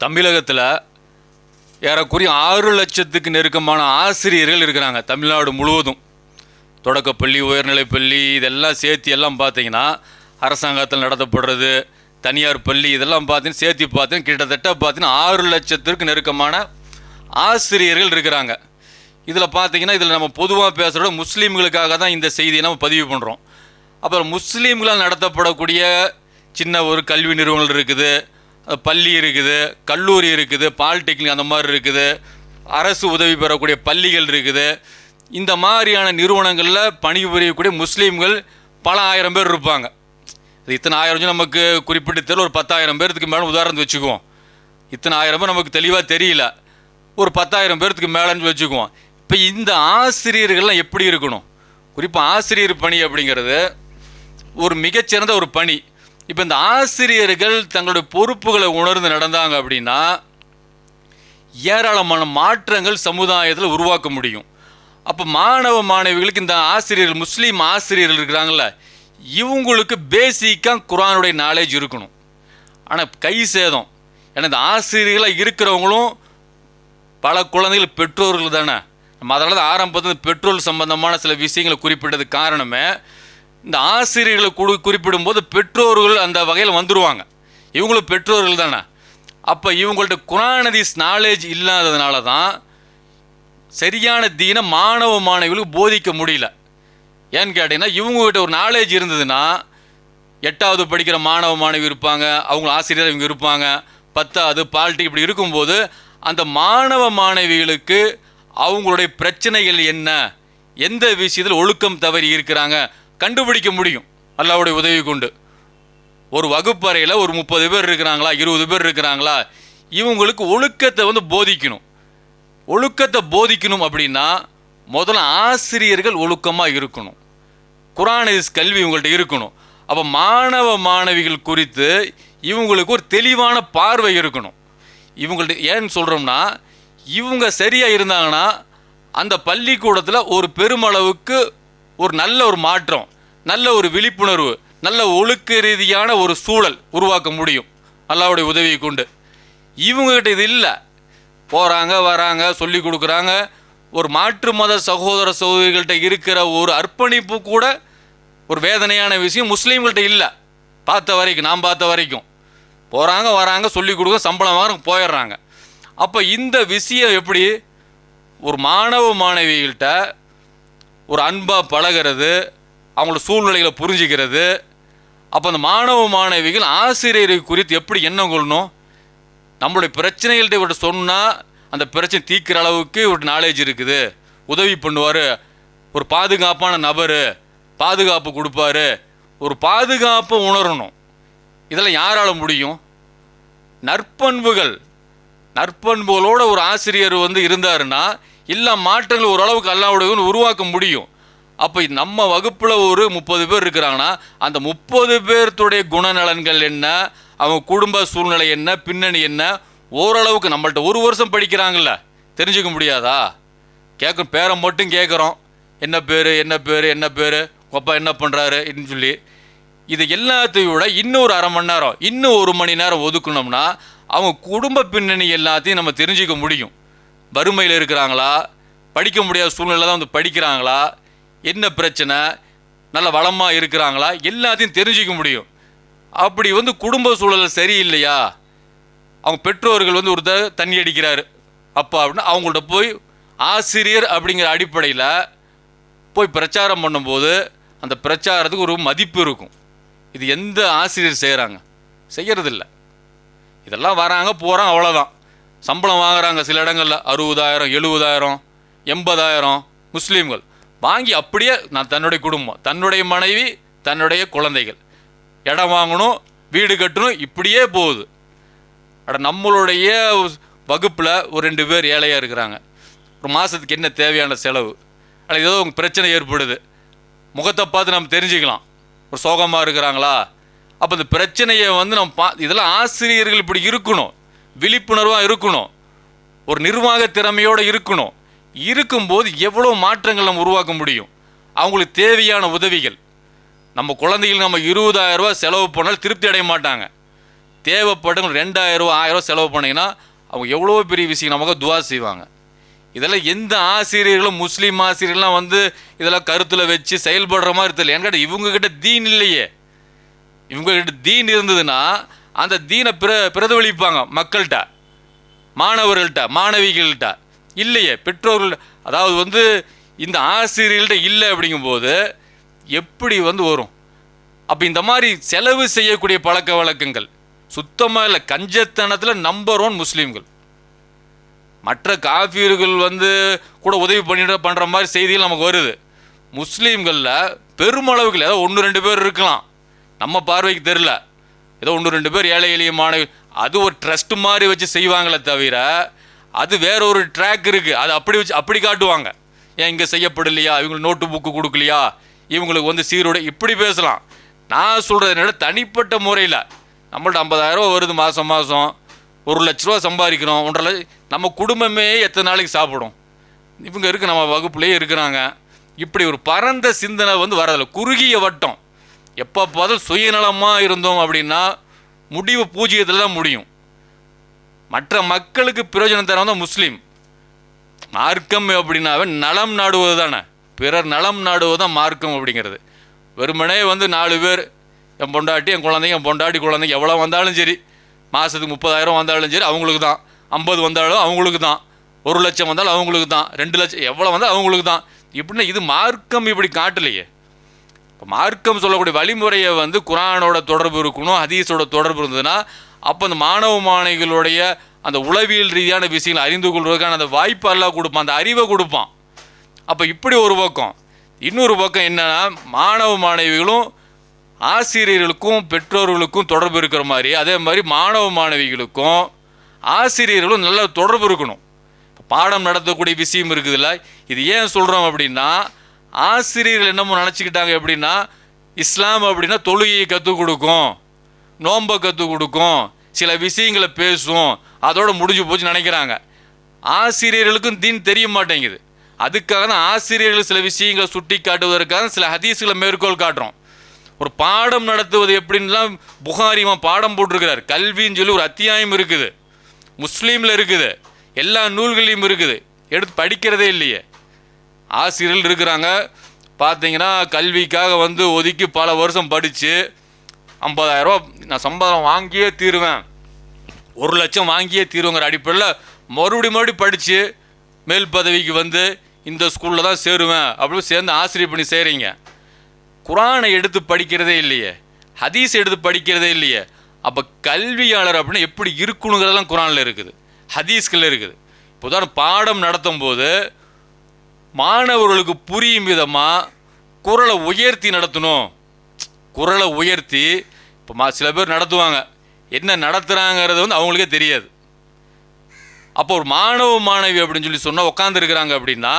தமிழகத்தில் ஏறக்குறைய ஆறு லட்சத்துக்கு நெருக்கமான ஆசிரியர்கள் இருக்கிறாங்க தமிழ்நாடு முழுவதும். தொடக்கப்பள்ளி உயர்நிலைப்பள்ளி இதெல்லாம் சேர்த்து எல்லாம் பார்த்தீங்கன்னா அரசாங்கத்தில் நடத்தப்படுறது தனியார் பள்ளி இதெல்லாம் பார்த்தீங்கன்னா சேர்த்து பார்த்தீங்கன்னா கிட்டத்தட்ட பார்த்தீங்கன்னா ஆறு லட்சத்திற்கு நெருக்கமான ஆசிரியர்கள் இருக்கிறாங்க. இதில் பார்த்தீங்கன்னா இதில் நம்ம பொதுவாக பேசுகிறோட முஸ்லீம்களுக்காக தான் இந்த செய்தியை நம்ம பதிவு பண்ணுறோம் அப்புறம் முஸ்லீம்களால் நடத்தப்படக்கூடிய சின்ன ஒரு கல்வி நிறுவனங்கள் இருக்குது. பள்ளி இருக்குது கல்லூரி இருக்குது பாலிடெக்னிக் அந்த மாதிரி இருக்குது. அரசு உதவி பெறக்கூடிய பள்ளிகள் இருக்குது. இந்த மாதிரியான நிறுவனங்களில் பணிபுரியக்கூடிய முஸ்லீம்கள் பல ஆயிரம் பேர் இருப்பாங்க. இது இத்தனை ஆயிரம் நமக்கு குறிப்பிட்டு தெரியல ஒரு பத்தாயிரம் பேர்த்துக்கு மேலே உதாரணத்து வச்சுக்குவோம். இத்தனை ஆயிரம் பேர் நமக்கு தெளிவாக தெரியல. ஒரு பத்தாயிரம் பேர்த்துக்கு மேலேன்னு வச்சுக்குவோம். இப்போ இந்த ஆசிரியர்கள்லாம் எப்படி இருக்கணும்? குறிப்பாக ஆசிரியர் பணி அப்படிங்கிறது ஒரு மிகச்சிறந்த ஒரு பணி. இப்போ இந்த ஆசிரியர்கள் தங்களுடைய பொறுப்புகளை உணர்ந்து நடந்தாங்க அப்படின்னா ஏராளமான மாற்றங்கள் சமுதாயத்தில் உருவாக்க முடியும். அப்போ மாணவ மாணவிகளுக்கு இந்த ஆசிரியர்கள் முஸ்லீம் ஆசிரியர்கள் இருக்கிறாங்கள இவங்களுக்கு பேசிக்காக குரானுடைய நாலேஜ் இருக்கணும். ஆனால் கை சேதம். ஏன்னா இந்த ஆசிரியர்களாக இருக்கிறவங்களும் பல குழந்தைகள் பெற்றோர்கள் தானே. நம்ம அதனால தான் ஆரம்பத்தில் பெற்றோர் சம்பந்தமான சில விஷயங்களை குறிப்பிட்டது காரணமே இந்த ஆசிரியர்களை குடு குறிப்பிடும்போது பெற்றோர்கள் அந்த வகையில் வந்துடுவாங்க இவங்களும் பெற்றோர்கள் தானே. அப்போ இவங்கள்ட்ட குரானதிஸ் நாலேஜ் இல்லாததுனால தான் சரியான தீனை மாணவ மாணவிகளுக்கு போதிக்க முடியல. ஏன்னு கேட்டிங்கன்னா இவங்ககிட்ட ஒரு நாலேஜ் இருந்ததுன்னா எட்டாவது படிக்கிற மாணவ மாணவி இருப்பாங்க அவங்க ஆசிரியர் இவங்க இருப்பாங்க பத்தாவது பால்ட்டி இப்படி இருக்கும்போது அந்த மாணவ மாணவிகளுக்கு அவங்களுடைய பிரச்சனைகள் என்ன? எந்த விஷயத்தில் ஒழுக்கம் தவறி இருக்கிறாங்க? கண்டுபிடிக்க முடியும். அல்லாவுடைய உதவி கொண்டு. ஒரு வகுப்பறையில் ஒரு முப்பது பேர் இருக்கிறாங்களா இருபது பேர் இருக்கிறாங்களா இவங்களுக்கு ஒழுக்கத்தை வந்து போதிக்கணும். ஒழுக்கத்தை போதிக்கணும் அப்படின்னா முதல்ல ஆசிரியர்கள் ஒழுக்கமாக இருக்கணும். குரானிஸ் கல்வி இவங்கள்ட்ட இருக்கணும். அப்போ மாணவ மாணவிகள் குறித்து இவங்களுக்கு ஒரு தெளிவான பார்வை இருக்கணும். இவங்கள்ட்ட ஏன்னு சொல்கிறோம்னா இவங்க சரியாக இருந்தாங்கன்னா அந்த பள்ளிக்கூடத்தில் ஒரு பெருமளவுக்கு ஒரு நல்ல ஒரு மாற்றம் நல்ல ஒரு விழிப்புணர்வு நல்ல ஒழுக்க ரீதியான ஒரு சூழல் உருவாக்க முடியும். அல்லாவுடைய உதவியை கொண்டு. இவங்ககிட்ட இது இல்லை. போகிறாங்க வராங்க சொல்லி கொடுக்குறாங்க. ஒரு மாற்று மத சகோதர சகோதரிகள்கிட்ட இருக்கிற ஒரு அர்ப்பணிப்பு கூட ஒரு வேதனையான விஷயம் முஸ்லீம்கள்ட்ட இல்லை. பார்த்த வரைக்கும் நான் பார்த்த வரைக்கும். போகிறாங்க வராங்க சொல்லி கொடுக்க சம்பளம் வாங்க போயிடுறாங்க. அப்போ இந்த விஷயம் எப்படி? ஒரு மாணவ மாணவிகள்கிட்ட ஒரு அன்பாக பழகிறது அவங்களோட சூழ்நிலைகளை புரிஞ்சுக்கிறது. அப்போ அந்த மாணவ மாணவிகள் ஆசிரியரை குறித்து எப்படி எண்ணம் கொள்ளணும்? நம்மளுடைய பிரச்சனைகள்ட்ட இவர்கிட்ட சொன்னால் அந்த பிரச்சனை தீர்க்கிற அளவுக்கு இவர்கிட்ட நாலேஜ் இருக்குது. உதவி பண்ணுவார். ஒரு பாதுகாப்பான நபர் பாதுகாப்பு கொடுப்பாரு. ஒரு பாதுகாப்பை உணரணும். இதெல்லாம் யாரால் முடியும்? நற்பண்புகள். நற்பண்புகளோட ஒரு ஆசிரியர் வந்து இருந்தாருன்னா எல்லா மாற்றங்களும் ஓரளவுக்கு அல்லாவுடைய உருவாக்க முடியும். அப்போ நம்ம வகுப்பில் ஒரு முப்பது பேர் இருக்கிறாங்கன்னா அந்த முப்பது பேர்த்துடைய குணநலன்கள் என்ன? அவங்க குடும்ப சூழ்நிலை என்ன? பின்னணி என்ன? ஓரளவுக்கு நம்மள்ட்ட ஒரு வருஷம் படிக்கிறாங்கல்ல. தெரிஞ்சுக்க முடியாதா? கேட்கும் பேரை மட்டும் கேட்குறோம் என்ன பேர் என்ன பேர் என்ன பேர்? அப்பா என்ன பண்ணுறாரு அப்படின்னு சொல்லி. இது எல்லாத்தையும் விட இன்னும் ஒரு அரை மணி நேரம் இன்னும் ஒரு மணி நேரம் ஒதுக்கணும்னா அவங்க குடும்ப பின்னணி எல்லாத்தையும் நம்ம தெரிஞ்சுக்க முடியும். வறுமையில் இருக்கிறாங்களா? படிக்க முடியாத சூழ்நிலை தான் வந்து படிக்கிறாங்களா? என்ன பிரச்சனை? நல்ல வளமாக இருக்கிறாங்களா? எல்லாத்தையும் தெரிஞ்சுக்க முடியும். அப்படி வந்து குடும்ப சூழல் சரியில்லையா? அவங்க பெற்றோர்கள் வந்து ஒருத்தர் தண்ணி அடிக்கிறார். அப்பா அப்படின்னா அவங்கள்ட்ட போய் ஆசிரியர் அப்படிங்கிற அடிப்படையில் போய் பிரச்சாரம் பண்ணும்போது அந்த பிரச்சாரத்துக்கு ஒரு மதிப்பு இருக்கும். இது எந்த ஆசிரியர் செய்கிறாங்க செய்கிறதில்ல இதெல்லாம் வராங்க போகிறாங்க அவ்வளோதான் சம்பளம் வாங்குறாங்க சில இடங்களில். அறுபதாயிரம் எழுபதாயிரம் எண்பதாயிரம் முஸ்லீம்கள். வாங்கி அப்படியே நான் தன்னுடைய குடும்பம் தன்னுடைய மனைவி தன்னுடைய குழந்தைகள். இடம் வாங்கணும் வீடு கட்டணும் இப்படியே போகுது. அட நம்மளுடைய வகுப்பில் ஒரு ரெண்டு பேர் ஏழையாக இருக்கிறாங்க. ஒரு மாதத்துக்கு என்ன தேவையான செலவு? அல்ல ஏதோ உங்கள் பிரச்சனை ஏற்படுது. முகத்தை பார்த்து நம்ம தெரிஞ்சுக்கலாம். ஒரு சோகமாக இருக்கிறாங்களா? அப்போ இந்த பிரச்சனையை வந்து நம்ம பா இதெல்லாம் ஆசிரியர்கள் இப்படி இருக்கணும். விழிப்புணர்வாக இருக்கணும். ஒரு நிர்வாக திறமையோடு இருக்கணும். இருக்கும்போது எவ்வளோ மாற்றங்கள் நம்ம உருவாக்க முடியும்? அவங்களுக்கு தேவையான உதவிகள். நம்ம குழந்தைகள் நம்ம இருபதாயிரரூவா செலவு பண்ணாலும் திருப்தி அடைய மாட்டாங்க. தேவைப்படும் ரெண்டாயிரரூவா ஆயிரரூவா ஆயிரம் செலவு பண்ணிங்கன்னா அவங்க எவ்வளோ பெரிய விஷயம் நமக்கு துவா செய்வாங்க. இதெல்லாம் எந்த ஆசிரியர்களும் முஸ்லீம் ஆசிரியர்லாம் வந்து இதெல்லாம் கருத்தில் வச்சு செயல்படுற மாதிரி தெரியல. ஏன்னு கேட்டால் இவங்கக்கிட்ட தீன் இல்லையே. இவங்ககிட்ட தீன் இருந்ததுன்னா அந்த தீனை பிர பிரதிபலிப்பாங்க மக்கள்கிட்ட மாணவர்கள்ட்ட மாணவிகள்கிட்ட. இல்லையே பெற்றோர்கள் அதாவது வந்து இந்த ஆசிரியர்கள்ட்ட இல்லை அப்படிங்கும்போது எப்படி வந்து வரும்? அப்போ இந்த மாதிரி செலவு செய்யக்கூடிய பழக்க வழக்கங்கள் சுத்தமாக இல்லை கஞ்சத்தனத்தில் நம்பர் ஒன் முஸ்லீம்கள். மற்ற காஃபியர்கள் வந்து கூட உதவி பண்ணிட்டு பண்ணுற மாதிரி செய்திகள் நமக்கு வருது. முஸ்லீம்களில் பெருமளவுகள் ஏதாவது ஒன்று ரெண்டு பேர் இருக்கலாம். நம்ம பார்வைக்கு தெரில ஏதோ ஒன்று ரெண்டு பேர் ஏழை எளிய மாணவி அது ஒரு ட்ரஸ்ட் மாதிரி வச்சு செய்வாங்களே தவிர அது வேற ஒரு ட்ராக் இருக்குது அது அப்படி வச்சு அப்படி காட்டுவாங்க. ஏன் இங்கே செய்யப்படலையா? இவங்களுக்கு நோட்டு புக்கு கொடுக்கலையா? இவங்களுக்கு வந்து சீருடை இப்படி பேசலாம். நான் சொல்கிறது என்னோட தனிப்பட்ட முறையில் நம்மள்ட்ட ஐம்பதாயிரம் வருது மாதம் மாதம் ஒரு லட்ச ரூபா சம்பாதிக்கிறோம். ஒன்றரை லட்ச நம்ம குடும்பமே எத்தனை நாளைக்கு சாப்பிடும்? இவங்க இருக்கு நம்ம வகுப்புலேயே இருக்கிறாங்க. இப்படி ஒரு பரந்த சிந்தனை வந்து வரதில்லை குறுகிய வட்டம். எப்போ பார்த்தாலும் சுயநலமாக இருந்தோம் அப்படின்னா முடிவு பூஜ்ஜியத்தில் தான் முடியும். மற்ற மக்களுக்கு பிரயோஜனம் தரவன் தான் முஸ்லீம். மார்க்கம் அப்படின்னாவே நலம் நாடுவது தானே. பிறர் நலம் நாடுவது தான் மார்க்கம் அப்படிங்கிறது. வெறுமனே வந்து நாலு பேர் என் பொண்டாட்டி என் குழந்தைங்க என் பொண்டாட்டி குழந்தைங்க எவ்வளோ வந்தாலும் சரி மாதத்துக்கு முப்பதாயிரம் வந்தாலும் சரி அவங்களுக்கு தான். ஐம்பது வந்தாலும் அவங்களுக்கு தான். ஒரு லட்சம் வந்தாலும் அவங்களுக்கு தான். ரெண்டு லட்சம் எவ்வளோ வந்தாலும் அவங்களுக்கு தான். இப்படின்னா இது மார்க்கம் இப்படி காட்டலையே. இப்போ மார்க்கம் சொல்லக்கூடிய வழிமுறையை வந்து குரானோட தொடர்பு இருக்கணும் ஹதீஸோட தொடர்பு இருந்ததுன்னா அப்போ அந்த மாணவ மாணவிகளுடைய அந்த உளவியல் ரீதியான விஷயங்களை அறிந்து கொள்வதற்கான அந்த வாய்ப்பு எல்லாம் கொடுப்பான் அந்த அறிவை கொடுப்பான். அப்போ இப்படி ஒரு பக்கம். இன்னொரு பக்கம் என்னன்னா மாணவ மாணவிகளும் ஆசிரியர்களுக்கும் பெற்றோர்களுக்கும் தொடர்பு இருக்கிற மாதிரி அதே மாதிரி மாணவ மாணவிகளுக்கும் ஆசிரியர்களும் நல்ல தொடர்பு இருக்கணும். பாடம் நடத்தக்கூடிய விஷயம் இருக்குதுல்ல இது ஏன் சொல்கிறோம் அப்படின்னா ஆசிரியர்கள் என்னமோ நினச்சிக்கிட்டாங்க எப்படின்னா இஸ்லாம் அப்படின்னா தொழுகையை கற்றுக் கொடுக்கும் நோன்பை கற்றுக் கொடுக்கும் சில விஷயங்களை பேசும் அதோட முடிஞ்சு போச்சு நினைக்கிறாங்க. ஆசிரியர்களுக்கும் தீன் தெரிய மாட்டேங்குது. அதுக்காக தான் ஆசிரியர்கள் சில விஷயங்களை சுட்டி காட்டுவதற்காக சில ஹதீஸ்களை மேற்கோள் காட்டுறோம். ஒரு பாடம் நடத்துவது எப்படின்லாம் புகாரிமா பாடம் போட்டிருக்கிறார். கல்வின்னு சொல்லி ஒரு அத்தியாயம் இருக்குது. முஸ்லீமில் இருக்குது. எல்லா நூல்களையும் இருக்குது. எடுத்து படிக்கிறதே இல்லையே. ஆசிரியர்கள் இருக்கிறாங்க. பார்த்தீங்கன்னா கல்விக்காக வந்து ஒதுக்கி பல வருஷம் படித்து ஐம்பதாயிரரூபா நான் சம்பளம் வாங்கியே தீருவேன். ஒரு லட்சம் வாங்கியே தீருவேங்கிற அடிப்படையில் மறுபடியும் மறுபடியும் படித்து மேல் பதவிக்கு வந்து இந்த ஸ்கூலில் தான் சேருவேன். அப்படின்னு சேர்ந்து ஆசிரியர் பண்ணி செய்கிறீங்க குரானை எடுத்து படிக்கிறதே இல்லையே. ஹதீஸ் எடுத்து படிக்கிறதே இல்லையே. அப்போ கல்வியாளர் அப்படின்னா எப்படி இருக்கணுங்கிறதெல்லாம் குரானில் இருக்குது. ஹதீஸ்களில் இருக்குது. இப்போ உதாரணம் பாடம் நடத்தும் போது மாணவர்களுக்கு புரியும் விதமாக குரலை உயர்த்தி நடத்தணும். குரலை உயர்த்தி இப்போ மா சில பேர் நடத்துவாங்க. என்ன நடத்துகிறாங்கிறது வந்து அவங்களுக்கே தெரியாது. அப்போ ஒரு மாணவ மாணவி அப்படின்னு சொல்லி சொன்னால் உட்காந்துருக்கிறாங்க அப்படின்னா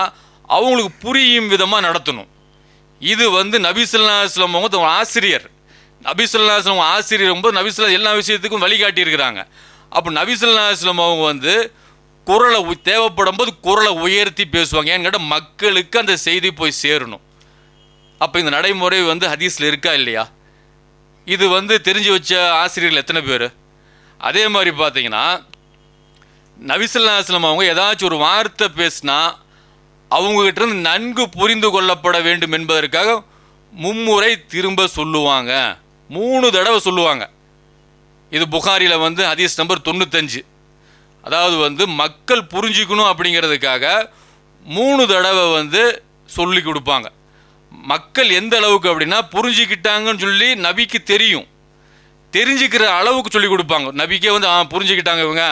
அவங்களுக்கு புரியும் விதமாக நடத்தணும். இது வந்து நபிசுல்லாஸ்லம் அவங்க ஆசிரியர். ஆசிரியர் நபிசுல்லாஸ்லம் ஆசிரியர் போது நபிசுல்லா எல்லா விஷயத்துக்கும் வழிகாட்டியிருக்கிறாங்க. அப்போ நபிசுல்லாஸ்லம் அவங்க வந்து குரலை தேவைப்படும் போது குரலை உயர்த்தி பேசுவாங்க. ஏன்னு கேட்டால் மக்களுக்கு அந்த செய்தி போய் சேரணும். அப்போ இந்த நடைமுறை வந்து ஹதீஸில் இருக்கா இல்லையா? இது வந்து தெரிஞ்சு வச்ச ஆசிரியர்கள் எத்தனை பேர்? அதே மாதிரி பார்த்தீங்கன்னா நபிசுல்லாஸ்லம் அவங்க ஏதாச்சும் ஒரு வார்த்தை பேசினா அவங்ககிட்ட இருந்து நன்கு புரிந்து கொள்ளப்பட வேண்டும் என்பதற்காக மும்முறை திரும்ப சொல்லுவாங்க. மூணு தடவை சொல்லுவாங்க. இது புகாரியில் வந்து ஹதீஸ் நம்பர் தொண்ணூத்தஞ்சு. அதாவது வந்து மக்கள் புரிஞ்சுக்கணும் அப்படிங்கிறதுக்காக மூணு தடவை வந்து சொல்லி கொடுப்பாங்க. மக்கள் எந்த அளவுக்கு அப்படின்னா புரிஞ்சுக்கிட்டாங்கன்னு சொல்லி நபிக்கு தெரியும். தெரிஞ்சுக்கிற அளவுக்கு சொல்லி கொடுப்பாங்க. நபிக்கே வந்து ஆ புரிஞ்சுக்கிட்டாங்க இவங்க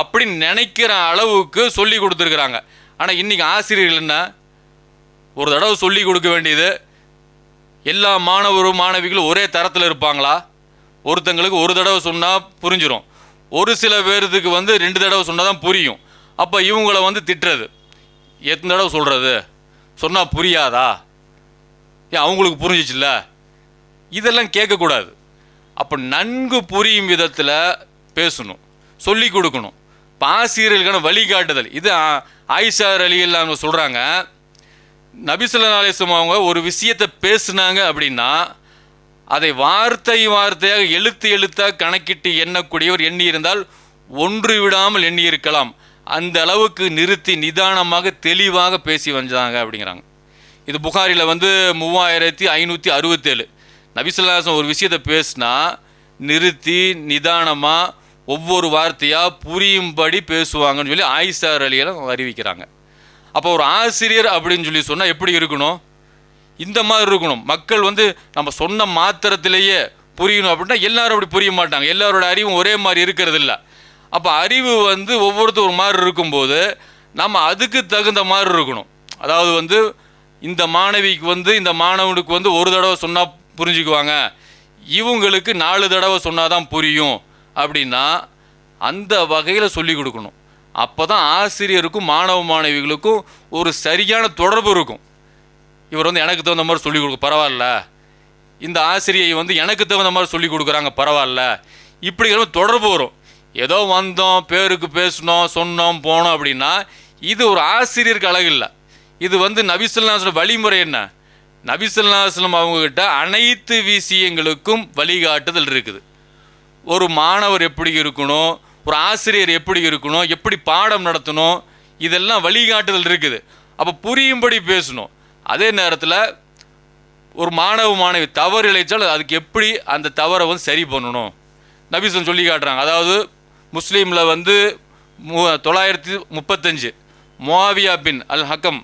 அப்படின்னு நினைக்கிற அளவுக்கு சொல்லி கொடுத்துருக்குறாங்க. ஆனால் இன்றைக்கி ஆசிரியர்கள் என்ன? ஒரு தடவை சொல்லி கொடுக்க வேண்டியது எல்லா மாணவரும் மாணவிகளும் ஒரே தரத்தில் இருப்பாங்களா? ஒருத்தங்களுக்கு ஒரு தடவை சொன்னால் புரிஞ்சிடும் ஒரு சில பேர்த்துக்கு வந்து ரெண்டு தடவை சொன்னால் தான் புரியும். அப்போ இவங்கள வந்து திட்டுறது. எத்தனை தடவை சொல்கிறது சொன்னால் புரியாதா? ஏன் அவங்களுக்கு புரிஞ்சிச்சுல்ல? இதெல்லாம் கேட்கக்கூடாது. அப்போ நன்கு புரியும் விதத்தில் பேசணும். சொல்லி கொடுக்கணும். பாசிரியர்களுக்கான வழிகாட்டுதல். இது ஆயிஷார் அலி எல்லாம் சொல்கிறாங்க நபிசுல்லா அலிஸ்லாம் அவங்க ஒரு விஷயத்தை பேசுனாங்க அப்படின்னா அதை வார்த்தை வார்த்தையாக எழுத்து எழுத்தாக கணக்கிட்டு எண்ணக்கூடியவர் எண்ணியிருந்தால் ஒன்று விடாமல் எண்ணியிருக்கலாம். அந்த அளவுக்கு நிறுத்தி நிதானமாக தெளிவாக பேசி வந்தாங்க அப்படிங்கிறாங்க. இது புகாரில் வந்து மூவாயிரத்தி ஐநூற்றி அறுபத்தேழு. நபிசுல்லாசம் ஒரு விஷயத்தை பேசினா நிறுத்தி நிதானமாக ஒவ்வொரு வார்த்தையாக புரியும்படி பேசுவாங்கன்னு சொல்லி ஆயிஷார் அலியெல்லாம் அறிவிக்கிறாங்க. அப்போ ஒரு ஆசிரியர் அப்படின்னு சொல்லி சொன்னால் எப்படி இருக்கணும்? இந்த மாதிரி இருக்கணும். மக்கள் வந்து நம்ம சொன்ன மாத்திரத்திலேயே புரியணும் அப்படின்னா எல்லாரும் அப்படி புரிய மாட்டாங்க. எல்லாரோட அறிவும் ஒரே மாதிரி இருக்கிறது இல்லை அப்போ அறிவு வந்து ஒவ்வொருத்தர் ஒரு மாதிரி இருக்கும்போது நம்ம அதுக்கு தகுந்த மாதிரி இருக்கணும். அதாவது வந்து இந்த மாணவிக்கு வந்து இந்த மாணவனுக்கு வந்து ஒரு தடவை சொன்னால் புரிஞ்சுக்குவாங்க. இவங்களுக்கு நாலு தடவை சொன்னால் தான் புரியும் அப்படின்னா அந்த வகையில் சொல்லி கொடுக்கணும். அப்போ தான் ஆசிரியருக்கும் மாணவ மாணவிகளுக்கும் ஒரு சரியான தொடர்பு இருக்கும். இவர் வந்து எனக்கு தகுந்த மாதிரி சொல்லிக் கொடுக்க பரவாயில்ல. இந்த ஆசிரியை வந்து எனக்கு தகுந்த மாதிரி சொல்லிக் கொடுக்குறாங்க பரவாயில்ல. இப்படிங்கிற தொடர்பு வரும். ஏதோ வந்தோம் பேருக்கு பேசினோம் சொன்னோம் போனோம் அப்படின்னா இது ஒரு ஆசிரியருக்கு அழகு இல்லை. இது வந்து நபிசுல்லாஸ்லம் வழிமுறை என்ன? நபிசுல்லாஸ்லம் அவங்கக்கிட்ட அனைத்து விஷயங்களுக்கும் வழிகாட்டுதல் இருக்குது. ஒரு மாணவர் எப்படி இருக்கணும் ஒரு ஆசிரியர் எப்படி இருக்கணும் எப்படி பாடம் நடத்தணும் இதெல்லாம் வழிகாட்டுதல் இருக்குது. அப்போ புரியும்படி பேசணும். அதே நேரத்தில் ஒரு மாணவ மாணவி தவறு இழைச்சால் அதுக்கு எப்படி அந்த தவறை வந்து சரி பண்ணணும்? நபிசன் சொல்லி காட்டுறாங்க. அதாவது முஸ்லீமில் வந்து மு தொள்ளாயிரத்தி முப்பத்தஞ்சு மோவியா பின் அல் ஹக்கம்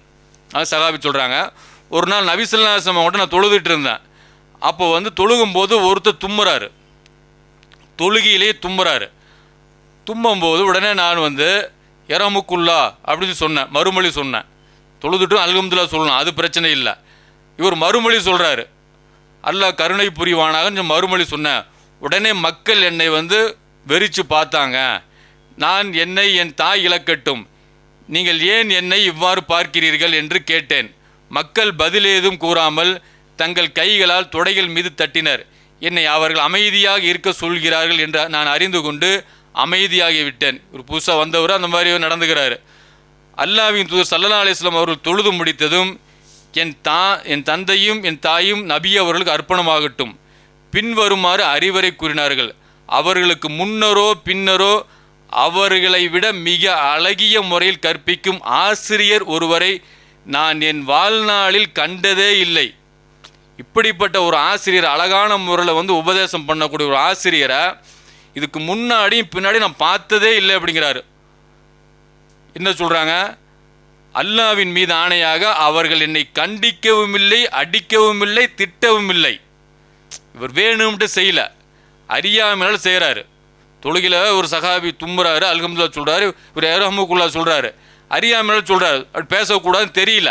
அது சகாபி சொல்கிறாங்க ஒரு நாள் நபிசுல்லாசம் அவங்கள்ட்ட நான் தொழுதுட்டு இருந்தேன். அப்போ வந்து தொழுகும்போது ஒருத்தர் தும்முறாரு. தொழுகையிலேயே தும்புறாரு தும்பும்போது உடனே நான் வந்து இரமுக்குல்லா அப்படின்னு சொன்னேன். மறுமொழி சொன்னேன். தொழுதுட்டும் அல்ஹம்துல்லா சொல்லணும். அது பிரச்சனை இல்லை. இவர் மறுமொழி சொல்கிறாரு அல்லாஹ் கருணை புரிவானாக மறுமொழி சொன்னேன். உடனே மக்கள் என்னை வந்து வெறிச்சு பார்த்தாங்க. நான் என்னை என் தாய் இழக்கட்டும். நீங்கள் ஏன் என்னை இவ்வாறு பார்க்கிறீர்கள் என்று கேட்டேன். மக்கள் பதில் ஏதும் கூறாமல் தங்கள் கைகளால் தொடைகள் மீது தட்டினர். என்னை அவர்கள் அமைதியாக இருக்க சொல்கிறார்கள் என்று நான் அறிந்து கொண்டு அமைதியாகி விட்டேன் ஒரு புதுசாக வந்தவர் அந்த மாதிரி நடந்துக்கிறாரு. அல்லாவின் தூதர் சல்லா அலிஸ்லாம் அவர்கள் தொழுது முடித்ததும் என் தா என் தந்தையும் என் தாயும் நபி அவர்களுக்கு அர்ப்பணமாகட்டும். பின்வருமாறு அறிவுரை கூறினார்கள். அவர்களுக்கு முன்னரோ பின்னரோ அவர்களை விட மிக அழகிய முறையில் கற்பிக்கும் ஆசிரியர் ஒருவரை நான் என் வாழ்நாளில் கண்டதே இல்லை. இப்படிப்பட்ட ஒரு ஆசிரியர் அழகான முறையில் வந்து உபதேசம் பண்ணக்கூடிய ஒரு ஆசிரியரை இதுக்கு முன்னாடியும் பின்னாடி நான் பார்த்ததே இல்லை அப்படிங்கிறாரு. என்ன சொல்கிறாங்க அல்லாவின் மீது ஆணையாக அவர்கள் என்னை கண்டிக்கவும் இல்லை அடிக்கவும் இல்லை திட்டவும் இல்லை இவர் வேணும்ட்டு செய்யல. அறியாமையால் செய்கிறாரு தொழுகையில் ஒரு சகாபி தும்புறாரு அல்ஹம்துல்லா சொல்கிறாரு இவர் ஏரஹமுக்குல்லா சொல்கிறாரு அறியாமையால் சொல்கிறாரு அப்படி பேசக்கூடாதுன்னு தெரியல.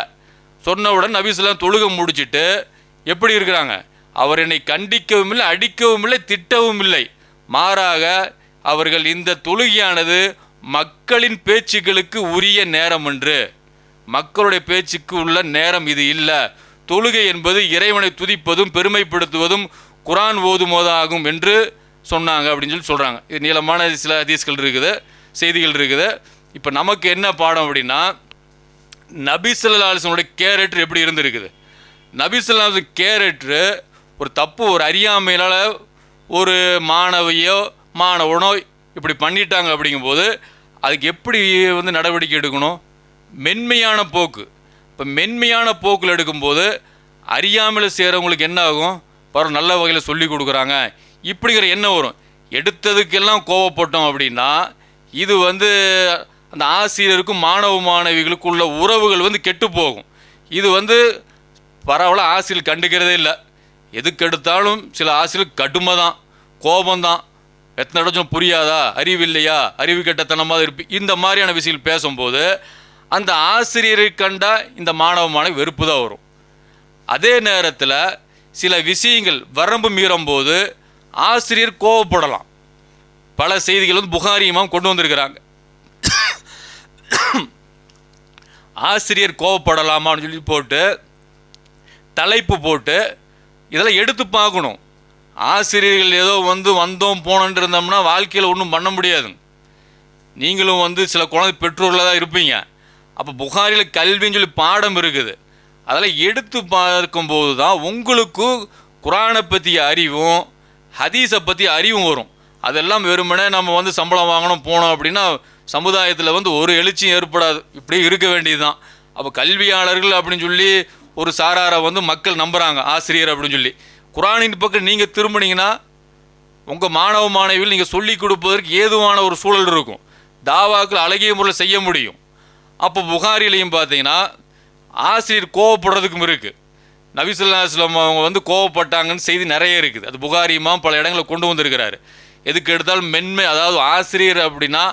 சொன்னவுடன் நபீஸ்லாம் தொழுக முடிச்சிட்டு எப்படி இருக்கிறாங்க? அவர் என்னை கண்டிக்கவும் இல்லை அடிக்கவும் இல்லை திட்டவும் இல்லை மாறாக அவர்கள் இந்த தொழுகையானது மக்களின் பேச்சுக்களுக்கு உரிய நேரம் என்று மக்களுடைய பேச்சுக்கு உள்ள நேரம் இது இல்லை. தொழுகை என்பது இறைவனை துதிப்பதும் பெருமைப்படுத்துவதும் குரான் ஓதுமோதாகும் என்று சொன்னாங்க அப்படின்னு சொல்லி சொல்கிறாங்க இது நீளமான சில ஹதீஸ்கள் இருக்குது செய்திகள் இருக்குது. இப்போ நமக்கு என்ன பாடம் அப்படின்னா நபிசல்லாசனுடைய கேரக்டர் எப்படி இருந்திருக்குது? நபிசல்லாசன் கேரக்டரு ஒரு தப்பு ஒரு அறியாமையினால் ஒரு மாணவியோ மாணவனோ இப்படி பண்ணிட்டாங்க அப்படிங்கும்போது அதுக்கு எப்படி வந்து நடவடிக்கை எடுக்கணும்? மென்மையான போக்கு. இப்போ மென்மையான போக்கில் எடுக்கும்போது அறியாமல் செய்கிறவங்களுக்கு என்ன ஆகும்? பரவ நல்ல வகையில் சொல்லி கொடுக்குறாங்க. இப்படிங்கிற எண்ணம் வரும். எடுத்ததுக்கெல்லாம் கோவப்பட்டோம் அப்படின்னா இது வந்து அந்த ஆசிரியருக்கும் மாணவ மாணவிகளுக்கும் உள்ள உறவுகள் வந்து கெட்டு போகும். இது வந்து பரவலாக ஆசிரியர் கண்டுக்கிறதே இல்லை. எதுக்கு எடுத்தாலும் சில ஆசிரியர் கடுமை தான் கோபம்தான். எத்தனை இடச்சும் புரியாதா? அறிவு இல்லையா அறிவு கெட்டத்தனமாக இருப்பி இந்த மாதிரியான விஷயங்கள் பேசும்போது அந்த ஆசிரியரை கண்டா இந்த மாணவ மாணவி வெறுப்பு தான் வரும். அதே நேரத்தில் சில விஷயங்கள் வரம்பு மீறும் போது ஆசிரியர் கோவப்படலாம். பல செய்திகள் வந்து புகாரியமாக கொண்டு வந்திருக்கிறாங்க. ஆசிரியர் கோவப்படலாமான்னு சொல்லி போட்டு தலைப்பு போட்டு இதெல்லாம் எடுத்து பார்க்கணும். ஆசிரியர்கள் ஏதோ வந்து வந்தோம் போனோன்ட்டு இருந்தோம்னா வாழ்க்கையில் ஒன்றும் பண்ண முடியாது. நீங்களும் வந்து சில குழந்தை பெற்றோரில் தான் இருப்பீங்க. அப்போ புகாரில் கல்வின்னு சொல்லி பாடம் இருக்குது. அதெல்லாம் எடுத்து பார்க்கும்போது தான் உங்களுக்கு குரானை பற்றிய அறிவும் ஹதீஸை பற்றி அறிவும் வரும். அதெல்லாம் வெறுமனே நம்ம வந்து சம்பளம் வாங்கணும் போனோம் அப்படின்னா சமுதாயத்தில் வந்து ஒரு எழுச்சியும் ஏற்படாது. இப்படி இருக்க வேண்டியது தான் அப்போ கல்வியாளர்கள் அப்படின்னு சொல்லி ஒரு சாராரை வந்து மக்கள் நம்புகிறாங்க ஆசிரியர் அப்படின்னு சொல்லி. குரானின் பக்கம் நீங்கள் திரும்பினீங்கன்னா உங்கள் மாணவ மாணவியில் நீங்கள் சொல்லி கொடுப்பதற்கு ஏதுவான ஒரு சூழல் இருக்கும். தாவாக்கள் அழகிய முறையில் செய்ய முடியும். அப்போ புகாரிலையும் பார்த்தீங்கன்னா ஆசிரியர் கோவப்படுறதுக்கும் இருக்குது நபிசுல்லாஸ்லம் அவங்க வந்து கோவப்பட்டாங்கன்னு செய்தி நிறைய இருக்குது. அது புகாரியுமா பல இடங்களில் கொண்டு வந்திருக்கிறாரு. எதுக்கு எடுத்தாலும் மென்மை அதாவது ஆசிரியர் அப்படின்னா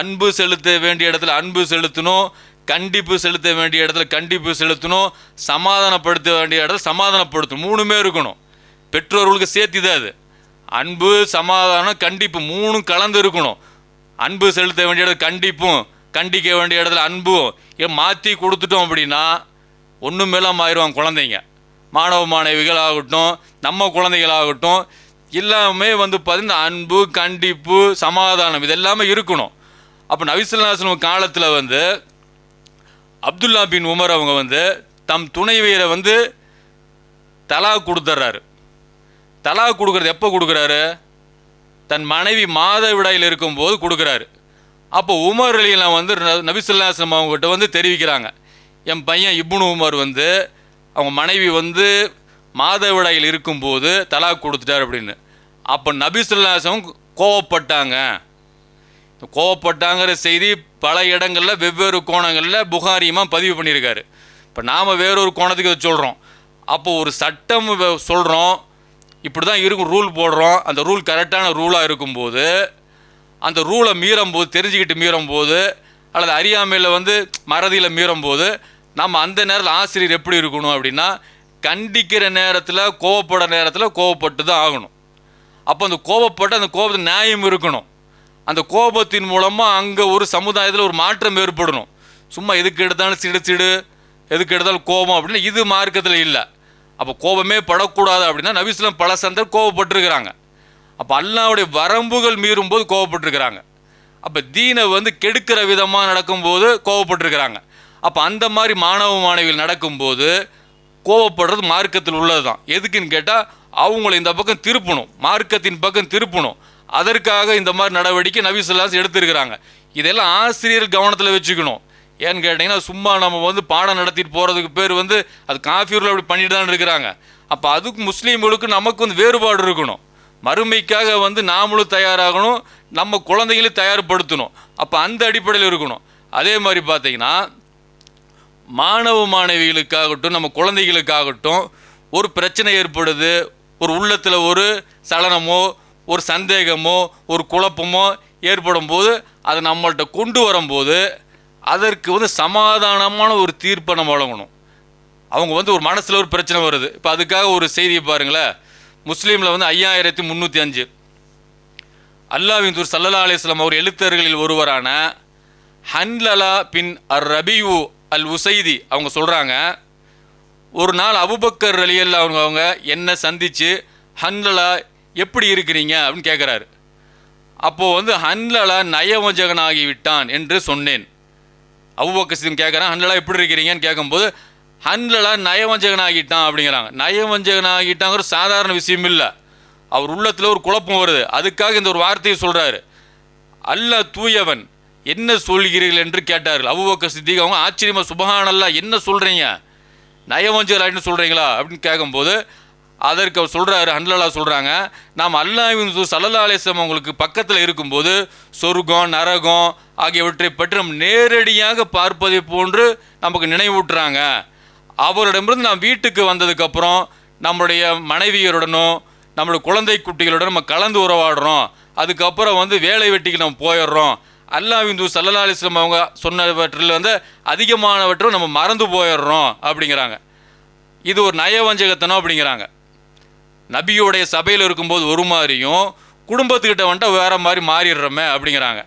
அன்பு செலுத்த வேண்டிய இடத்துல அன்பு செலுத்தணும் கண்டிப்பு செலுத்த வேண்டிய இடத்துல கண்டிப்பு செலுத்தணும் சமாதானப்படுத்த வேண்டிய இடத்துல சமாதானப்படுத்தணும். மூணுமே இருக்கணும். பெற்றோர்களுக்கு சேர்த்து தான் அது. அன்பு சமாதானம் கண்டிப்பு மூணும் கலந்து இருக்கணும். அன்பு செலுத்த வேண்டிய இடத்துல கண்டிப்பும் கண்டிக்க வேண்டிய இடத்துல அன்பும். ஏன் மாற்றி கொடுத்துட்டோம் அப்படின்னா ஒன்றும் மேலாம் ஆயிடுவாங்க குழந்தைங்க. மாணவ மாணவிகள் ஆகட்டும் நம்ம குழந்தைகளாகட்டும் எல்லாமே வந்து பார்த்திங்கன்னா அன்பு கண்டிப்பு சமாதானம் இது எல்லாமே இருக்கணும். அப்போ நபிசுல்லாஸ்லம் காலத்தில் வந்து அப்துல்லா பின் உமர் அவங்க வந்து தம் துணைவியரை வந்து தலா கொடுத்துட்றாரு தலா கொடுக்குறது எப்போ கொடுக்குறாரு? தன் மனைவி மாதவிடாயில் இருக்கும்போது கொடுக்குறாரு. அப்போ உமர் அலிலாம் வந்து ந- நபிசுல்லாஸ்லம் அவங்ககிட்ட வந்து தெரிவிக்கிறாங்க. என் பையன் இப்னு உமர் வந்து அவங்க மனைவி வந்து மாதவிடாயில் இருக்கும்போது தலா கொடுத்துட்டார் அப்படின்னு. அப்போ நபிசுல்லாசம் கோவப்பட்டாங்க. கோவப்பட்டாங்கிற செய்தி பல இடங்களில் வெவ்வேறு கோணங்களில் புகாரியமாக பதிவு பண்ணியிருக்காரு. இப்போ நாம் வேறொரு கோணத்துக்கு இதை சொல்கிறோம் அப்போ ஒரு சட்டம் சொல்கிறோம் இப்படி தான் இருக்கும் ரூல் போடுறோம். அந்த ரூல் கரெக்டான ரூலாக இருக்கும்போது அந்த ரூலை மீறும்போது தெரிஞ்சுக்கிட்டு மீறும்போது அல்லது அறியாமையில் வந்து மறதியில் மீறும்போது நம்ம அந்த நேரத்தில் ஆசிரியர் எப்படி இருக்கணும் அப்படின்னா கண்டிக்கிற நேரத்தில் கோவப்படுற நேரத்தில் கோவப்பட்டு தான் ஆகணும். அப்போ அந்த கோவப்பட்டு அந்த கோபத்தை நியாயம் இருக்கணும். அந்த கோபத்தின் மூலமாக அங்கே ஒரு சமுதாயத்தில் ஒரு மாற்றம் ஏற்படணும். சும்மா எதுக்கு எடுத்தாலும் சிடு சிடு எதுக்கு எடுத்தாலும் கோபம் அப்படின்னா இது மார்க்கத்தில் இல்லை. அப்போ கோபமே படக்கூடாது அப்படின்னா நபிஸ்லம் பல சந்தர் கோபப்பட்டிருக்கிறாங்க. அப்போ அல்லாவுடைய வரம்புகள் மீறும்போது கோவப்பட்டிருக்கிறாங்க அப்போ தீனை வந்து கெடுக்கிற விதமாக நடக்கும்போது கோவப்பட்டிருக்கிறாங்க அப்போ அந்த மாதிரி மாணவ மாணவிகள் நடக்கும்போது கோவப்படுறது மார்க்கத்தில் உள்ளது தான் எதுக்குன்னு கேட்டால் அவங்கள இந்த பக்கம் திருப்பணும். மார்க்கத்தின் பக்கம் திருப்பணும். அதற்காக இந்த மாதிரி நடவடிக்கை நபிசுல்லாஸ் எடுத்திருக்கிறாங்க. இதெல்லாம் ஆசிரியர் கவனத்தில் வச்சுக்கணும். ஏன்னு கேட்டிங்கன்னா சும்மா நம்ம வந்து பாடம் நடத்திட்டு போகிறதுக்கு பேர் வந்து அது காஃபியூரில் அப்படி பண்ணிட்டு தான் இருக்கிறாங்க. அப்போ அதுக்கு முஸ்லீம்களுக்கு நமக்கு வந்து வேறுபாடு இருக்கணும். மறுமைக்காக வந்து நாமளும் தயாராகணும் நம்ம குழந்தைகளையும் தயார்படுத்தணும். அப்போ அந்த அடிப்படையில் இருக்கணும். அதே மாதிரி பார்த்தீங்கன்னா மாணவ மாணவிகளுக்காகட்டும் நம்ம குழந்தைகளுக்காகட்டும் ஒரு பிரச்சனை ஏற்படுது ஒரு உள்ளத்தில் ஒரு சலனமோ ஒரு சந்தேகமோ ஒரு குழப்பமோ ஏற்படும் போது அதை நம்மள்கிட்ட கொண்டு வரும்போது அதற்கு வந்து சமாதானமான ஒரு தீர்ப்பை நம்ம வழங்கணும். அவங்க வந்து ஒரு மனசில் ஒரு பிரச்சனை வருது. இப்போ அதுக்காக ஒரு செய்தியை பாருங்களேன். முஸ்லீமில் வந்து ஐயாயிரத்தி முந்நூற்றி அஞ்சு. அல்லாவின் தூர் சல்லல்லா அலிஸ்லாம் அவர் எழுத்தர்களில் ஒருவரான ஹன்லலா பின் அர் ரபியு அல் உசைதி அவங்க சொல்கிறாங்க ஒரு நாள் அபுபக்கர் அலியல்ல அவங்க அவங்க என்னை சந்தித்து ஹன்லலா எப்படி இருக்கிறீங்க? அப்படின்னு கேட்குறாரு அப்போது வந்து ஹன்லலா நயவஞ்சகனாகிவிட்டான் என்று சொன்னேன். அபுபக்கர் கேட்குறான் ஹன்லலா எப்படி இருக்கிறீங்கன்னு கேட்கும்போது ஹன்லலா நயவஞ்சகன் ஆகிட்டான் அப்படிங்கிறாங்க. நயவஞ்சகன் ஆகிட்டாங்கிற சாதாரண விஷயம் இல்லை. அவர் உள்ளத்தில் ஒரு குழப்பம் வருது. அதுக்காக இந்த ஒரு வார்த்தையை சொல்கிறாரு அல்ல தூயவன் என்ன சொல்கிறீர்கள்? என்று கேட்டார்கள். அவ்வக்க சித்திக்கு அவங்க ஆச்சரியமா சுபகானல்லா என்ன சொல்கிறீங்க நயவஞ்சகராயின்னு சொல்கிறீங்களா அப்படின்னு கேட்கும்போது அதற்கு அவர் சொல்கிறாரு ஹன்லலா சொல்கிறாங்க நாம் அல்லாஹ்வின் தூதர் சல்லல்லா அலிஸ்லம் அவங்களுக்கு பக்கத்தில் இருக்கும்போது சொர்க்கம் நரகம் ஆகியவற்றை பற்றி நம்ம நேரடியாக பார்ப்பதை போன்று நமக்கு நினைவூட்டுறாங்க. அவரிடமிருந்து நாம் வீட்டுக்கு வந்ததுக்கப்புறம் நம்முடைய மனைவியருடனும் நம்மளுடைய குழந்தை குட்டிகளுடன் நம்ம கலந்து உறவாடுறோம். அதுக்கப்புறம் வந்து வேலை வெட்டிக்கு நம்ம போயிடுறோம். அல்லாவிந்து தூதர் சல்லல்லா அவங்க சொன்னவற்றில் வந்து அதிகமானவற்றும் நம்ம மறந்து போயிடுறோம் அப்படிங்கிறாங்க. இது ஒரு நயவஞ்சகத்தனம் அப்படிங்கிறாங்க. நபியோடைய சபையில் இருக்கும்போது ஒரு மாதிரியும் குடும்பத்துக்கிட்ட வந்துட்டு வேற மாதிரி மாறிடுறோமே அப்படிங்கிறாங்க.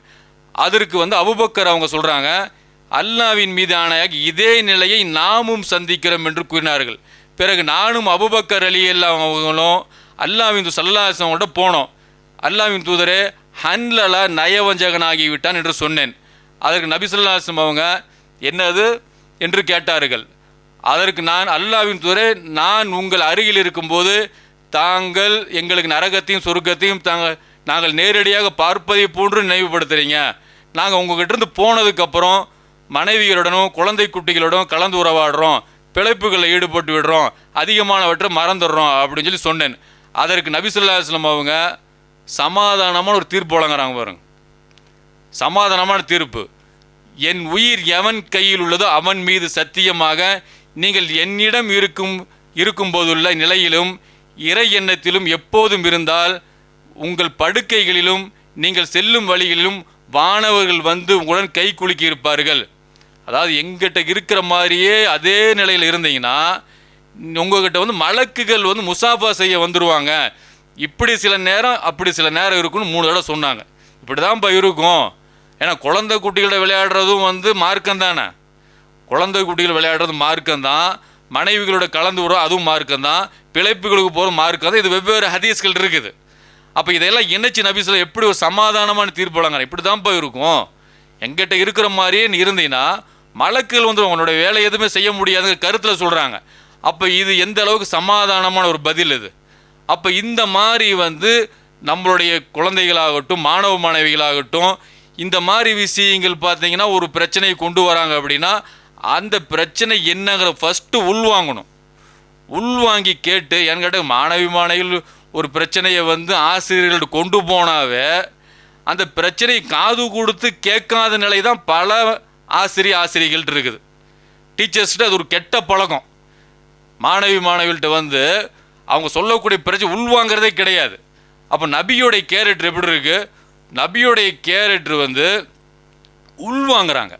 அதற்கு வந்து அபுபக்கர் அவங்க சொல்கிறாங்க அல்லாவின் மீதான இதே நிலையை நாமும் சந்திக்கிறோம் என்று கூறினார்கள். பிறகு நானும் அபுபக்கர் அலி அவங்களும் அல்லாவின் தூ சல்லாசவங்கள்ட்ட போனோம். அல்லாவின் தூதரே ஹன்லலா நயவஞ்சகனாகிவிட்டான் என்று சொன்னேன். அதற்கு நபி சொல்லாசம் அவங்க என்னது? என்று கேட்டார்கள். அதற்கு நான் அல்லாவின் தூதரே நான் உங்கள் அருகில் இருக்கும்போது தாங்கள் எங்களுக்கு நரகத்தையும் சொர்க்கத்தையும் தாங்கள் நாங்கள் நேரடியாக பார்ப்பதை போன்று நினைவுபடுத்துகிறீங்க நாங்கள் உங்ககிட்டருந்து போனதுக்கப்புறம் மனைவிகளுடனும் குழந்தை குட்டிகளுடன் கலந்து உறவாடுறோம். பிழைப்புகளில் ஈடுபட்டு விடுறோம். அதிகமானவற்றை மறந்துடுறோம் அப்படின்னு சொல்லி சொன்னேன். அதற்கு நபிசுல்லா இஸ்லாம் அவங்க சமாதானமான ஒரு தீர்ப்பு வழங்குறாங்க பாருங்க. சமாதானமான தீர்ப்பு. என் உயிர் எவன் கையில் உள்ளதோ அவன் மீது சத்தியமாக நீங்கள் என்னிடம் இருக்கும் இருக்கும்போதுள்ள நிலையிலும் இறை எண்ணத்திலும் எப்போதும் இருந்தால் உங்கள் படுக்கைகளிலும் நீங்கள் செல்லும் வழிகளிலும் வானவர்கள் வந்து உங்களுடன் கை குலுக்கி இருப்பார்கள். அதாவது எங்கிட்ட இருக்கிற மாதிரியே அதே நிலையில் இருந்தீங்கன்னா உங்ககிட்ட வந்து மலக்குகள் வந்து முசாஃபா செய்ய வந்துடுவாங்க இப்படி சில நேரம் அப்படி சில நேரம் இருக்குன்னு மூணு தடவை சொன்னாங்க. இப்படி தான்ப்பா இருக்கும். ஏன்னா குழந்தை குட்டிகளோட விளையாடுறதும் வந்து மார்க்கம் தானே குழந்தை குட்டிகள் விளையாடுறது மார்க்கம் தான் மனைவிகளோட கலந்து வரும் அதுவும் மார்க்கம் தான். பிழைப்புகளுக்கு போகிற மார்க்கம் தான். இது வெவ்வேறு ஹதீஸ்கள் இருக்குது. அப்போ இதெல்லாம் இணைச்சி நபிசில் எப்படி ஒரு சமாதானமான தீர்ப்பு வழங்குறாங்க? இப்படி தான் போய் இருக்கும். எங்கிட்ட இருக்கிற மாதிரியே நீ இருந்தீங்கன்னா மலக்குகள் வந்து உன்னோட வேலை எதுவுமே செய்ய முடியாதுங்கிற கருத்தில் சொல்கிறாங்க அப்போ இது எந்த அளவுக்கு சமாதானமான ஒரு பதில் இது? அப்போ இந்த மாதிரி வந்து நம்மளுடைய குழந்தைகளாகட்டும் மாணவ மாணவிகளாகட்டும் இந்த மாதிரி விஷயங்கள் பார்த்தீங்கன்னா ஒரு பிரச்சனையை கொண்டு வராங்க அப்படின்னா அந்த பிரச்சனை என்னங்கிற ஃபஸ்ட்டு உள்வாங்கணும் உள்வாங்கி கேட்டு என்கிட்ட மாணவி மாணவிகள் ஒரு பிரச்சனையை வந்து ஆசிரியர்கள்ட்ட கொண்டு போனாவே அந்த பிரச்சனை காது கொடுத்து கேட்காத நிலை தான் பல ஆசிரிய ஆசிரியர்கள்ட்ட இருக்குது. டீச்சர்ஸ்கிட்ட அது ஒரு கெட்ட பழக்கம். மாணவி மாணவிகள்கிட்ட வந்து அவங்க சொல்லக்கூடிய பிரச்சனை உள்வாங்கிறதே கிடையாது. அப்போ நபியோடைய கேரக்டர் எப்படி இருக்குது நபியோடைய கேரக்டர் வந்து உள்வாங்குறாங்க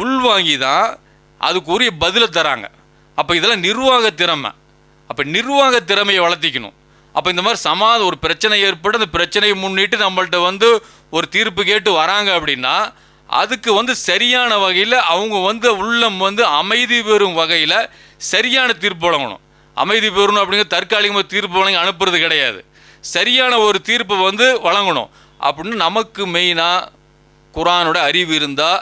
உள்வாங்கி தான் அதுக்குரிய பதிலை தராங்க. அப்போ இதெல்லாம் நிர்வாக திறமை. அப்போ நிர்வாக திறமையை வளர்த்திக்கணும். அப்போ இந்த மாதிரி சமாத ஒரு பிரச்சனை ஏற்பட்டு அந்த பிரச்சனையை முன்னிட்டு நம்மள்ட்ட வந்து ஒரு தீர்ப்பு கேட்டு வராங்க அப்படின்னா அதுக்கு வந்து சரியான வகையில் அவங்க வந்து உள்ளம் வந்து அமைதி பெறும் வகையில் சரியான தீர்ப்பு வழங்கணும். அமைதி பெறணும் அப்படிங்கிற தற்காலிகமாக தீர்ப்பு வழங்கி அனுப்புறது கிடையாது. சரியான ஒரு தீர்ப்பை வந்து வழங்கணும். அப்படின்னு நமக்கு மெயினாக குரானோட அறிவு இருந்தால்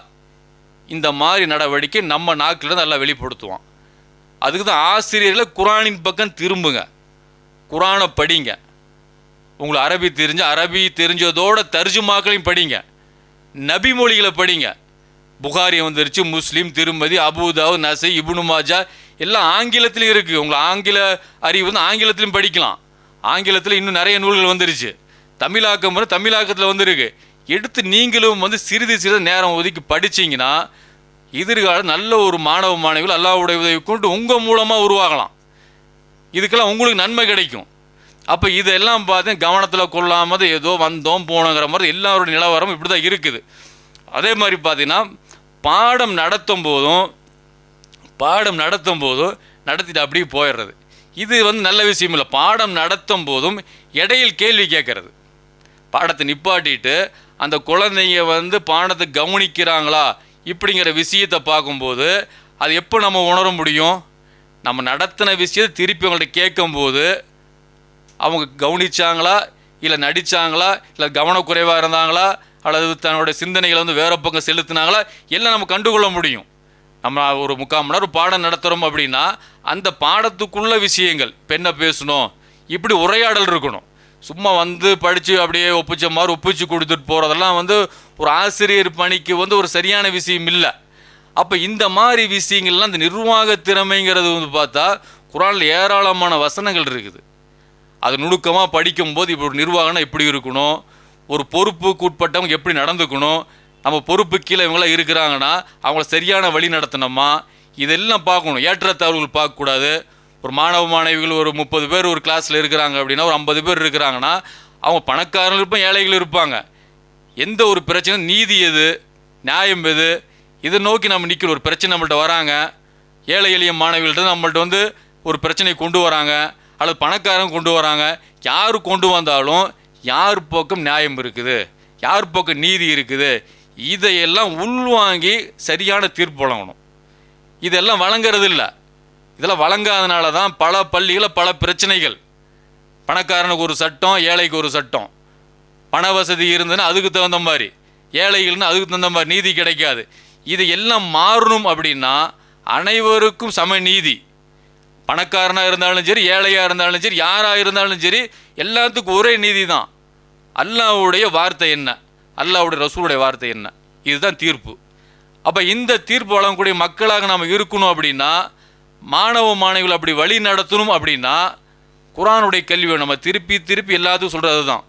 இந்த மாதிரி நடவடிக்கை நம்ம நாக்கில் நல்லா வெளிப்படுத்துவோம் அதுக்கு தான் ஆசிரியர்களை குரானின் பக்கம் திரும்புங்க. குரானை படிங்க. உங்களுக்கு அரபி தெரிஞ்ச அரபி தெரிஞ்சதோட தர்ஜுமாக்களையும் படிங்க. நபி மொழிகளை படிங்க. புகாரி வந்துருச்சு முஸ்லீம் திருமதி அபுதாவ் நசை இபுனு மாஜா எல்லாம் ஆங்கிலத்திலையும் இருக்குது உங்களை ஆங்கில அறிவு வந்து ஆங்கிலத்திலையும் படிக்கலாம். ஆங்கிலத்தில் இன்னும் நிறைய நூல்கள் வந்துருச்சு. தமிழாக்கம் வந்து தமிழாக்கத்தில் வந்திருக்கு. எடுத்து நீங்களும் வந்து சிறிது சிறிது நேரம் ஒதுக்கி படிச்சீங்கன்னா எதிர்காலம் நல்ல ஒரு மாணவ மாணவிகள் அல்லாவுடைய உதவி கொண்டு உங்கள் மூலமாக உருவாகலாம். இதுக்கெல்லாம் உங்களுக்கு நன்மை கிடைக்கும். அப்போ இதெல்லாம் பார்த்து கவனத்தில் கொள்ளாமல் ஏதோ வந்தோம் போனோங்கிற மாதிரி எல்லாரோட நிலவரம் இப்படி தான் இருக்குது. அதே மாதிரி பார்த்தீங்கன்னா பாடம் நடத்தும் போதும் பாடம் நடத்தும் போதும் நடத்திட்டு அப்படியே போயிடுறது. இது வந்து நல்ல விஷயம் இல்லை. பாடம் நடத்தும் போதும் இடையில் கேள்வி கேட்கறது. பாடத்தை நிப்பாட்டிட்டு அந்த குழந்தைங்க வந்து பாடத்தை கவனிக்கிறாங்களா இப்படிங்கிற விஷயத்தை பார்க்கும்போது அது எப்போ நம்ம உணர முடியும்? நம்ம நடத்தின விஷயத்தை திருப்பி அவங்கள்ட்ட கேட்கும்போது அவங்க கவனிச்சாங்களா? இல்லை நடித்தாங்களா இல்லை கவனக்குறைவாக இருந்தாங்களா? அல்லது தன்னோட சிந்தனைகளை வந்து வேற பக்கம் செலுத்தினாங்களா? எல்லாம் நம்ம கண்டுகொள்ள முடியும். நம்ம ஒரு முக்கால் மணி நேரம் பாடம் நடத்துகிறோம் அப்படின்னா அந்த பாடத்துக்குள்ள விஷயங்கள் இப்போ என்ன பேசணும்? இப்படி உரையாடல் இருக்கணும். சும்மா வந்து படித்து அப்படியே ஒப்பிச்ச மாதிரி ஒப்பிச்சு கொடுத்துட்டு போகிறதெல்லாம் வந்து ஒரு ஆசிரியர் பணிக்கு வந்து ஒரு சரியான விஷயம் இல்லை. அப்போ இந்த மாதிரி விஷயங்கள்லாம் இந்த நிர்வாக திறமைங்கிறது வந்து பார்த்தா குரானில் ஏராளமான வசனங்கள் இருக்குது. அது நுணுக்கமாக படிக்கும்போது இப்போ ஒரு நிர்வாகம்னா எப்படி இருக்கணும்? ஒரு பொறுப்புக்கு உட்பட்டவங்க எப்படி நடந்துக்கணும்? நம்ம பொறுப்பு கீழே இவங்களாம் இருக்கிறாங்கன்னா அவங்கள சரியான வழி நடத்தணுமா? இதெல்லாம் பார்க்கணும். ஏற்றத்தாழ்வுகள் பார்க்கக்கூடாது. ஒரு மாணவ மாணவிகள் ஒரு முப்பது பேர் ஒரு கிளாஸில் இருக்கிறாங்க அப்படின்னா ஒரு ஐம்பது பேர் இருக்கிறாங்கன்னா அவங்க பணக்காரங்களும் இருப்பாங்க ஏழைகள் இருப்பாங்க. எந்த ஒரு பிரச்சனை நீதி எது நியாயம் எது இதை நோக்கி நம்ம நிற்கிற ஒரு பிரச்சனை நம்மள்ட்ட வராங்க ஏழை எளிய மாணவிகள்ட்ட நம்மள்ட்ட வந்து ஒரு பிரச்சனை கொண்டு வராங்க அல்லது பணக்காரங்க கொண்டு வராங்க. யார் கொண்டு வந்தாலும் யார் பக்கம் நியாயம் இருக்குது யார் பக்கம் நீதி இருக்குது இதையெல்லாம் உள்வாங்கி சரியான தீர்ப்பு வழங்கணும். இதெல்லாம் வழங்குறது இல்லை இதெல்லாம் வழங்காதனால தான் பல பள்ளிகளில் பல பிரச்சனைகள். பணக்காரனுக்கு ஒரு சட்டம் ஏழைக்கு ஒரு சட்டம். பண வசதி இருந்ததுன்னா அதுக்கு தகுந்த மாதிரி. ஏழைகள்னு அதுக்கு தகுந்த மாதிரி நீதி கிடைக்காது. இது எல்லாம் மாறணும் அப்படின்னா அனைவருக்கும் சம நீதி. பணக்காரனாக இருந்தாலும் சரி ஏழையாக இருந்தாலும் சரி யாராக இருந்தாலும் சரி எல்லாத்துக்கும் ஒரே நீதி தான் அல்லாவுடைய வார்த்தை என்ன? அல்லாஹ்வுடைய ரசூலுடைய வார்த்தை என்ன? இதுதான் தீர்ப்பு. அப்போ இந்த தீர்ப்பு வழங்கக்கூடிய மக்களாக நாம் இருக்கணும் அப்படின்னா மாணவ மாணவிகள் அப்படி வழி நடத்தணும் அப்படின்னா குரானுடைய கல்வியை நம்ம திருப்பி திருப்பி எல்லாத்துக்கும் சொல்கிறது தான்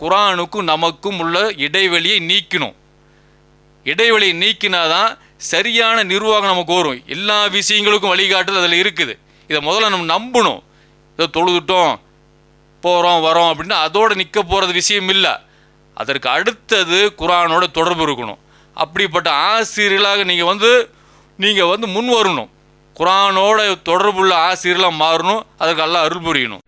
குரானுக்கும் நமக்கும் உள்ள இடைவெளியை நீக்கணும். இடைவெளியை நீக்கினா தான் சரியான நிர்வாகம் நமக்கு வரும். எல்லா விஷயங்களுக்கும் வழிகாட்டுதல் அதில் இருக்குது. இதை முதல்ல நம்ம நம்பணும். இதை தொழுதுட்டோம் போகிறோம் வரோம் அப்படின்னா அதோடு நிற்க போகிறது விஷயம் இல்லை. அதற்கு அடுத்தது குரானோட தொடர்பு இருக்கணும். அப்படிப்பட்ட ஆசிரியர்களாக நீங்கள் வந்து நீங்கள் வந்து முன் வரணும். குரானோட தொடர்புள்ள ஆசிரியர்களாக மாறணும் அதுக்கு எல்லாம் அருள் புரியணும்.